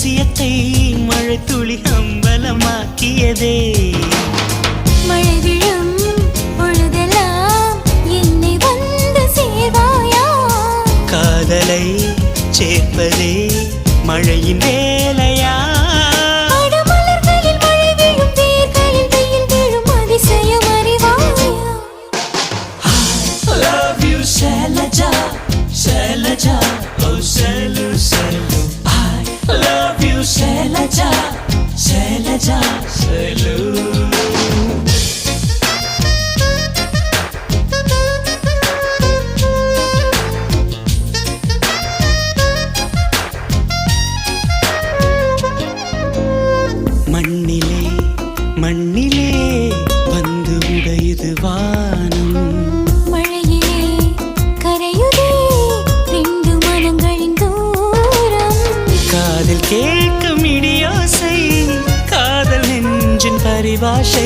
ரகசியத்தை மழை துளி அம்பலமாக்கியதே. மழைவிழும் பொழுதெல்லாம் என்னை வந்து சேவாயா காதலை சேர்ப்பதே மழையின் வேலையா? Shailaja Shailaja Shailu மண்ணிலே மண்ணிலே வந்து உடையுது வானம். மழையிலே கரையுதே ரெண்டு மனங்களின் தூரம். காதில் கேட்கும் இடியோசை பரிபாஷை